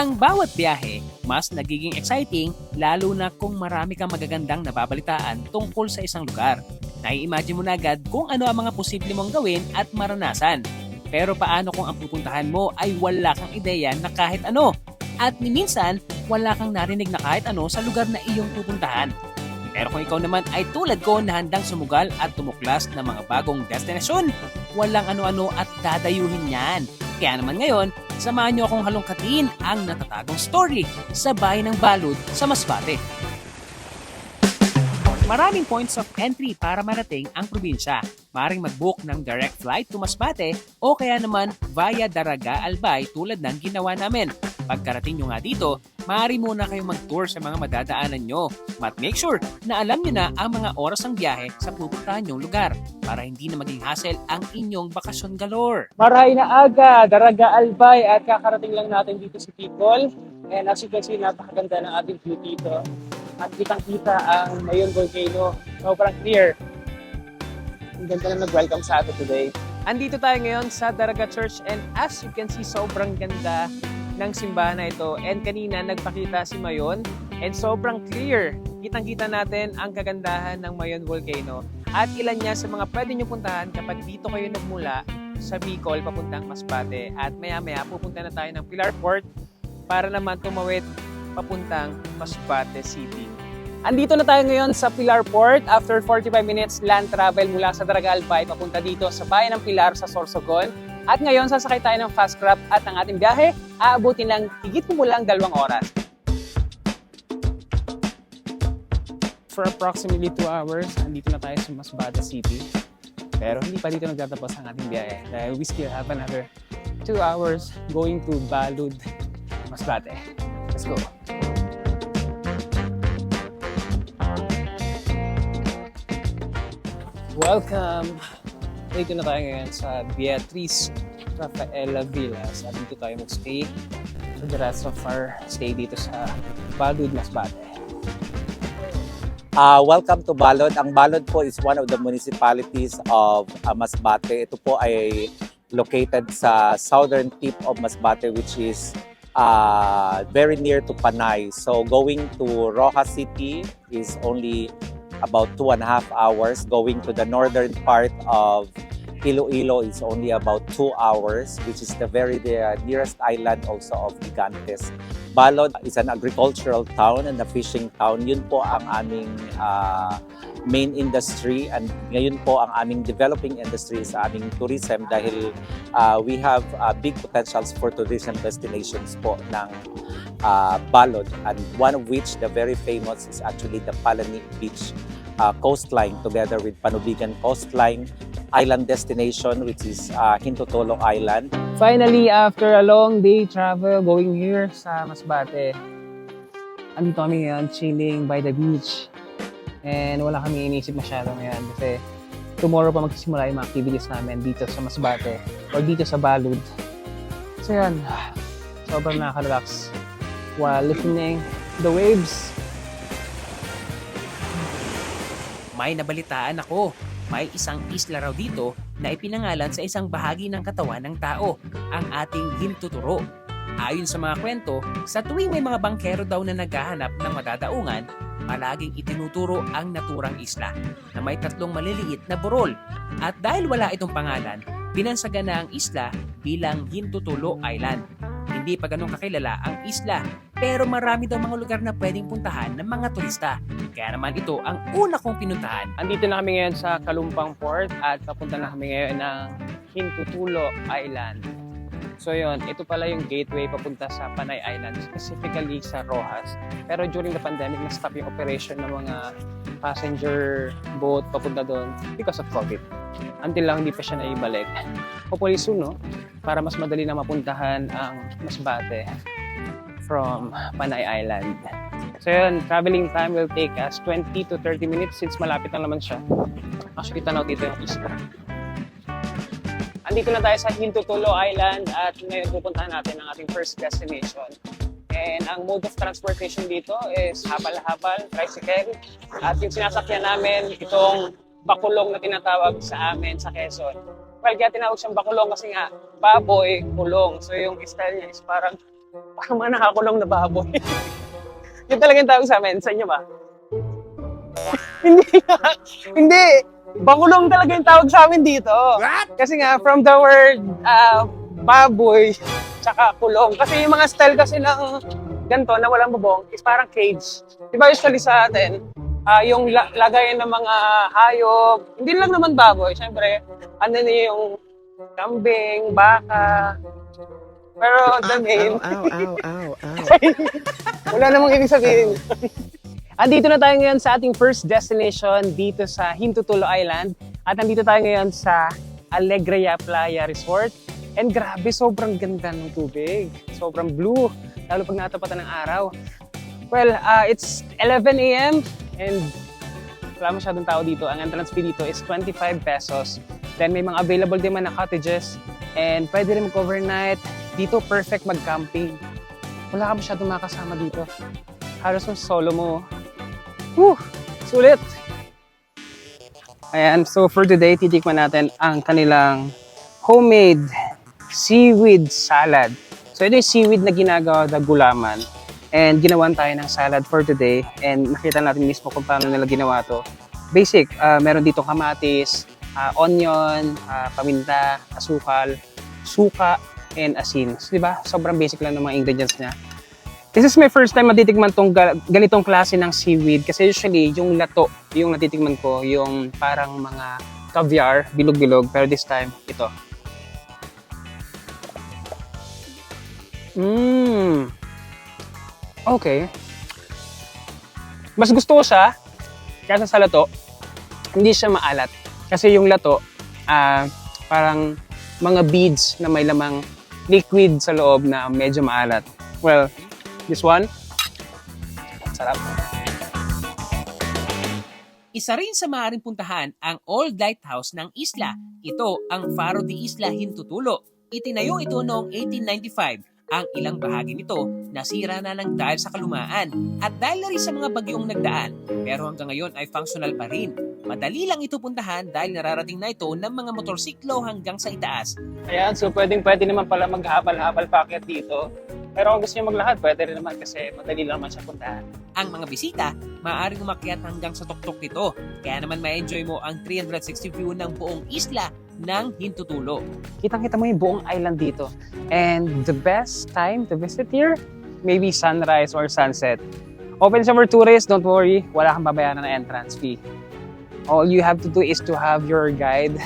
Ang bawat biyahe, mas nagiging exciting lalo na kung marami kang magagandang nababalitaan tungkol sa isang lugar. Nai-imagine mo na agad kung ano ang mga posible mong gawin at maranasan. Pero paano kung ang pupuntahan mo ay wala kang ideya na kahit ano? At minsan, wala kang narinig na kahit ano sa lugar na iyong pupuntahan. Pero kung ikaw naman ay tulad ko na handang sumugal at tumuklas ng mga bagong destinasyon, walang ano-ano at dadayuhin yan. Kaya naman ngayon, samahan niyo akong halongkatin ang natatagong story sa bahay ng Balud sa Masbate. Maraming points of entry para marating ang probinsya. Maring mag-book ng direct flight to Masbate o kaya naman via Daraga Albay tulad ng ginawa namin. Pagkarating nyo nga dito, maaari muna kayong mag-tour sa mga madadaanan nyo. But make sure na alam nyo na ang mga oras ng biyahe sa pupuntahan nyong lugar para hindi na maging hassle ang inyong bakasyon galore. Maray na aga, Daraga Albay at kakarating lang natin dito sa Bicol. And as you can see, napakaganda ng ating view dito. At kitang-kita ang Mayon Volcano. Sobrang clear. Ang ganda na nag-welcome sa atin today. Andito tayo ngayon sa Daraga Church and as you can see, sobrang ganda ng simbahan na ito. And kanina nagpakita si Mayon and sobrang clear. Kitang-kita natin ang kagandahan ng Mayon Volcano at ilan niya sa mga pwede nyo puntahan kapag dito kayo nagmula sa Bicol papuntang Masbate. At maya-maya pupunta na tayo ng Pilar Port para naman tumawid papuntang Masbate City. Andito na tayo ngayon sa Pilar Port after 45 minutes land travel mula sa Daraga Albay papunta dito sa bayan ng Pilar sa Sorsogon. At ngayon sasakay tayo ng fast crab at ang ating biyahe aabutin ng higit kumulang dalawang oras. For approximately 2 hours, andito na tayo sa Masbate City. Pero hindi pa dito nagtatapos ang ating biyahe dahil we still have another 2 hours going to Balud, Masbate. Let's go. Welcome! Dito na tayo ngayon sa Beatriz Rafaela Villas at dito tayo mag-stay for the rest of our stay dito sa Balud, Masbate. Uh, welcome to Balod. Ang Balod po is one of the municipalities of uh, Masbate. Ito po ay located sa southern tip of Masbate which is uh, very near to Panay. So going to Rojas City is only about two and a half hours. Going to the northern part of Iloilo is only about two hours, which is the very nearest island also of Gigantes. Balod is an agricultural town and a fishing town. Yun po ang aming uh, main industry and ngayon po ang aming developing industry is aming tourism dahil uh, we have uh, big potentials for tourism destinations po ng uh, Balod and one of which the very famous is actually the Palani Beach uh, coastline together with Panubigan coastline island destination which is uh, Hintutolo Island Finally, after a long day travel going here sa Masbate, andito kami ngayon chilling by the beach. And wala kami inisip masyado ngayon kasi tomorrow pa magsisimula yung mga activities namin dito sa Masbate or dito sa Balud. So yan, sobrang nakaka-relax while listening the waves. May nabalitaan ako. May isang isla raw dito na ipinangalan sa isang bahagi ng katawan ng tao, ang ating hintuturo. Ayon sa mga kwento, sa tuwing may mga bangkero daw na naghahanap ng madadaungan, palaging itinuturo ang naturang isla na may tatlong maliliit na burol. At dahil wala itong pangalan, binansagan na ang isla bilang Hintutulo Island. Hindi pa ganun kakilala ang isla, pero marami daw mga lugar na pwedeng puntahan ng mga turista. Kaya naman ito ang una kong pinuntahan Andito na kami ngayon sa Kalumpang Port at papunta na kami ngayon ng Hintutulo Island. So yun, ito pala yung gateway papunta sa Panay Island, specifically sa Rojas. Pero during the pandemic, na-stop yung operation ng mga passenger boat papunta doon because of COVID. Until lang hindi pa siya naibalik. Hopefully soon, no? Para mas madali na mapuntahan ang Masbate from Panay Island. So yun, traveling time will take us 20 to 30 minutes since malapit lang naman siya. Actually, tanaw dito yung isla. Andito na tayo sa Hintutulo Island at ngayon pupuntahan natin ang ating first destination. And ang mode of transportation dito is habal-habal, tricycle. At yung sinasakyan namin, itong bakulong na tinatawag sa amin sa Quezon. Well, kaya tinawag siyang bakulong kasi nga, baboy, kulong. So yung style niya is parang Parang mga nakakulong na baboy. Yun talaga yung tawag sa amin. Sa inyo ba? hindi. Hindi. Bakulong talaga yung tawag sa amin dito. Kasi nga, from the word ah, baboy, tsaka kulong. Kasi yung mga style kasi ng ganito na walang bubong is parang cage. Di ba usually sa atin, ah, yung la- lagayan ng mga hayop, hindi lang naman baboy, syempre, ano na yung kambing, baka, pero the main, Ow, ow, ow, ow. wala namang ibig sabihin. Andito na tayo ngayon sa ating first destination dito sa Hintutulo Island. At nandito tayo ngayon sa Alegria Playa Resort. And grabe, sobrang ganda ng tubig. Sobrang blue, lalo pag natapatan ng araw. Well, uh, it's 11 a.m. and wala masyadong tao dito. Ang entrance fee dito is 25 pesos. Then may mga available din man na cottages and pwede rin mag-overnight. Dito perfect mag-camping. Wala ka masyadong makasama dito. Halos yung solo mo. Whew! Sulit! Ayan, so for today, titikman natin ang kanilang homemade seaweed salad. So ito yung seaweed na ginagawa na gulaman. And ginawan tayo ng salad for today. And nakita natin mismo kung paano nila ginawa to. Basic, ah, meron dito kamatis, ah, onion, ah, paminta, asukal, suka, and asin. So, di ba? Sobrang basic lang ng mga ingredients niya. This is my first time matitikman tong ga- ganitong klase ng seaweed kasi usually yung lato yung natitikman ko, yung parang mga caviar, bilog-bilog, pero this time, ito. Mmm. Okay. Mas gusto ko siya kaysa sa lato. Hindi siya maalat. Kasi yung lato, ah, parang mga beads na may lamang liquid sa loob na medyo maalat. Well, this one, sarap. Isa rin sa maaaring puntahan ang Old Lighthouse ng isla. Ito ang Faro de Isla Hintutulo. Itinayo ito noong 1895. Ang ilang bahagi nito nasira na ng dahil sa kalumaan at dahil na rin sa mga bagyong nagdaan. Pero hanggang ngayon ay functional pa rin. Madali lang ito puntahan dahil nararating na ito ng mga motorsiklo hanggang sa itaas. Ayan, so pwedeng pwede naman pala maghabal-habal packet dito. Pero kung gusto niyo maglakad, pwede rin naman kasi madali lang naman siya puntahan. Ang mga bisita, maaaring umakyat hanggang sa tuktok nito. Kaya naman ma-enjoy mo ang 360 view ng buong isla ng Hintutulo. Kitang-kita mo yung buong island dito. And the best time to visit here, maybe sunrise or sunset. Open siya for tourists, don't worry, wala kang babayaran ng entrance fee. All you have to do is to have your guide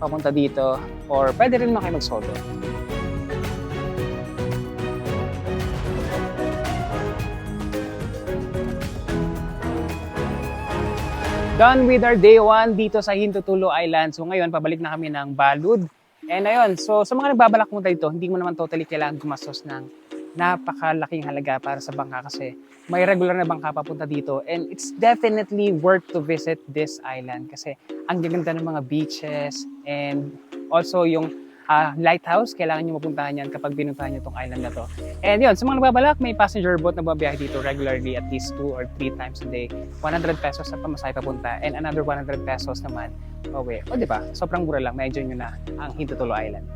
papunta dito or pwede rin naman mag-solo. Done with our day one dito sa Hintutulo Island. So ngayon, pabalik na kami ng Balud. And ayun, so sa mga nagbabalak mo dito, hindi mo naman totally kailangan gumastos ng napakalaking halaga para sa bangka kasi may regular na bangka papunta dito and it's definitely worth to visit this island kasi ang gaganda ng mga beaches and also yung ah, lighthouse, kailangan nyo mapuntahan yan kapag pinuntahan nyo itong island na to. And yun, sa mga nagbabalak, may passenger boat na babiyahe dito regularly at least two or three times a day. 100 pesos sa pamasahe papunta and another 100 pesos naman pauwi. O di ba? Sobrang mura lang, ma-enjoy nyo na ang Hintutulo Island.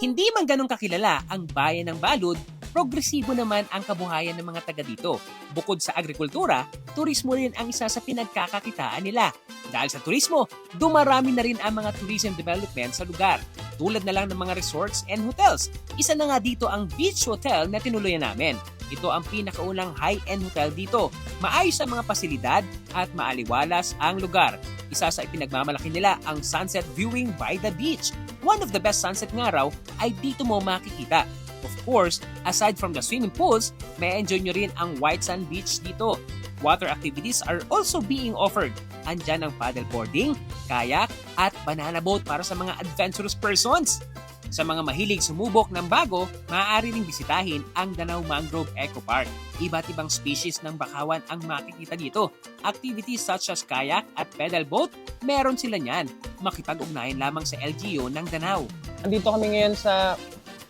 Hindi man ganun kakilala ang bayan ng Balud, progresibo naman ang kabuhayan ng mga taga dito. Bukod sa agrikultura, turismo rin ang isa sa pinagkakakitaan nila. Dahil sa turismo, dumarami na rin ang mga tourism development sa lugar. Tulad na lang ng mga resorts and hotels. Isa na nga dito ang beach hotel na tinuluyan namin. Ito ang pinakaunang high-end hotel dito. Maayos ang mga pasilidad at maaliwalas ang lugar. Isa sa ipinagmamalaki nila ang sunset viewing by the beach. One of the best sunset nga raw ay dito mo makikita. Of course, aside from the swimming pools, may enjoy nyo rin ang White Sand Beach dito. Water activities are also being offered. Andyan ang paddleboarding, kayak, at banana boat para sa mga adventurous persons. Sa mga mahilig sumubok ng bago, maaari ring bisitahin ang Danau Mangrove Eco Park. Iba't ibang species ng bakawan ang makikita dito. Activities such as kayak at pedal boat, meron sila niyan. Makipag-ugnayan lamang sa LGU ng Danau. Andito kami ngayon sa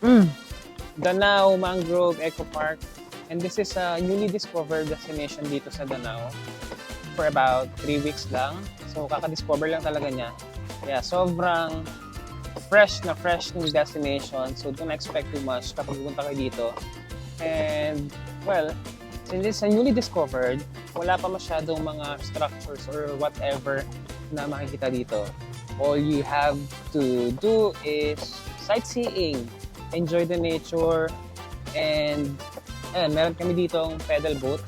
mm, Danau Mangrove Eco Park. And this is a newly discovered destination dito sa Danau for about 3 weeks lang. So, kakadiscover lang talaga niya. Kaya sobrang fresh na fresh ng destination. So don't expect too much kapag pupunta kayo dito. And well, since it's newly discovered, wala pa masyadong mga structures or whatever na makikita dito. All you have to do is sightseeing, enjoy the nature, and ayan, meron kami ditong pedal boat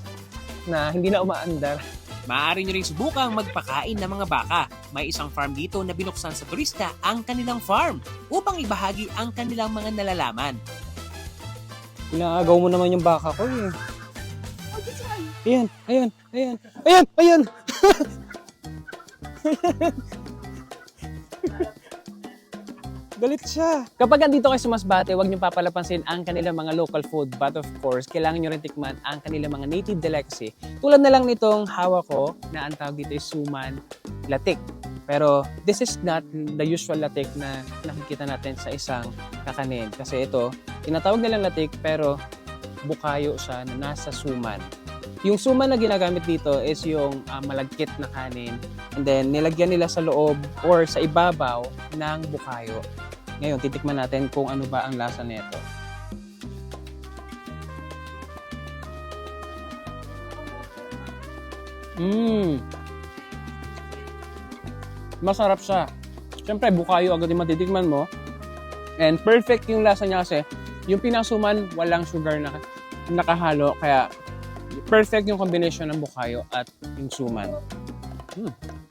na hindi na umaandar. Maaari nyo rin subukang magpakain ng mga baka. May isang farm dito na binuksan sa turista ang kanilang farm upang ibahagi ang kanilang mga nalalaman. Inaagaw mo naman yung baka ko eh. Ayan, ayan, ayan, ayan, ayan! Galit siya. Kapag andito kayo sa Masbate, huwag niyo papalapansin ang kanilang mga local food. But of course, kailangan niyo rin tikman ang kanilang mga native delicacy. Tulad na lang nitong hawak ko na ang tawag dito ay suman latik. Pero this is not the usual latik na nakikita natin sa isang kakanin. Kasi ito, tinatawag nilang latik pero bukayo siya na nasa suman. Yung suman na ginagamit dito is yung ah, malagkit na kanin and then nilagyan nila sa loob or sa ibabaw ng bukayo. Ngayon, titikman natin kung ano ba ang lasa nito. Mmm! Masarap siya. Siyempre, bukayo agad yung matitikman mo. And perfect yung lasa niya kasi yung pinasuman, walang sugar na nakahalo. Kaya perfect yung combination ng bukayo at yung suman. Hmm.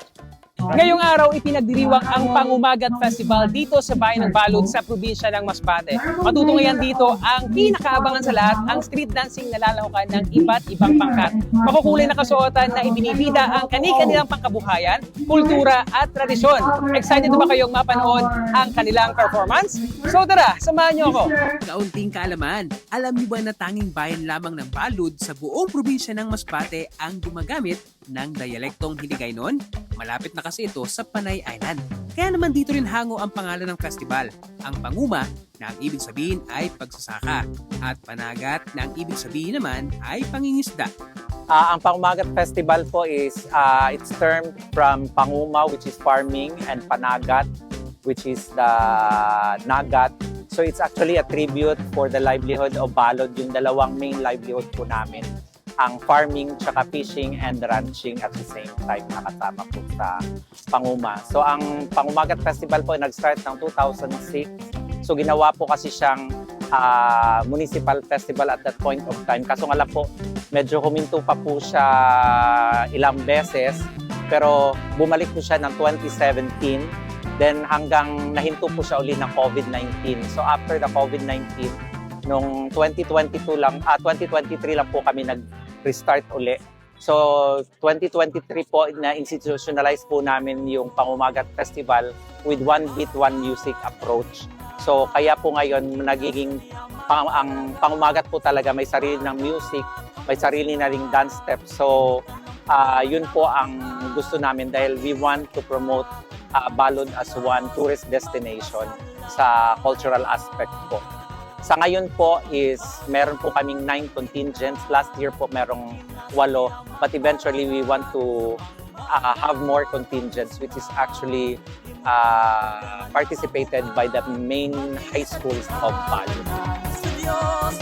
Ngayong araw, ipinagdiriwang ang Pangumagat Festival dito sa Bayan ng Balud sa probinsya ng Masbate. Matutunghayan dito ang pinakaabangan sa lahat, ang street dancing na lalahukan ng iba't ibang pangkat. Makukulay na kasuotan na ibinibida ang kani-kanilang pangkabuhayan, kultura at tradisyon. Excited ba kayong mapanood ang kanilang performance? So tara, samahan niyo ako! Kaunting kaalaman, alam niyo ba na tanging bayan lamang ng Balud sa buong probinsya ng Masbate ang gumagamit ng dialektong Hiligaynon? Malapit na kasi ito sa Panay Island. Kaya naman dito rin hango ang pangalan ng festival. Ang panguma na ang ibig sabihin ay pagsasaka at panagat na ang ibig sabihin naman ay pangingisda. Ah, ang Pangumagat Festival po is ah, it's termed from Panguma which is farming and Panagat which is the Nagat. So it's actually a tribute for the livelihood of Balod, yung dalawang main livelihood po namin. Ang farming, tsaka fishing and ranching at the same time nakasama po sa Panguma. So ang Pangumagat Festival po nag-start ng 2006. So ginawa po kasi siyang ah, municipal festival at that point of time. Kaso nga lang po, medyo huminto pa po siya ilang beses pero bumalik po siya ng 2017 then hanggang nahinto po siya uli ng COVID-19 so after the COVID-19 nung 2022 lang ah 2023 lang po kami nag-restart uli so 2023 po na institutionalize po namin yung Pangumagat Festival with one beat one music approach so kaya po ngayon nagiging pang, ang Pangumagat po talaga may sarili ng music may sarili na ring dance steps. So, ah, yun po ang gusto namin dahil we want to promote ah, Balod as one tourist destination sa cultural aspect po. Sa ngayon po is meron po kaming nine contingents. Last year po merong walo. But eventually we want to ah, have more contingents which is actually ah, participated by the main high schools of. Dios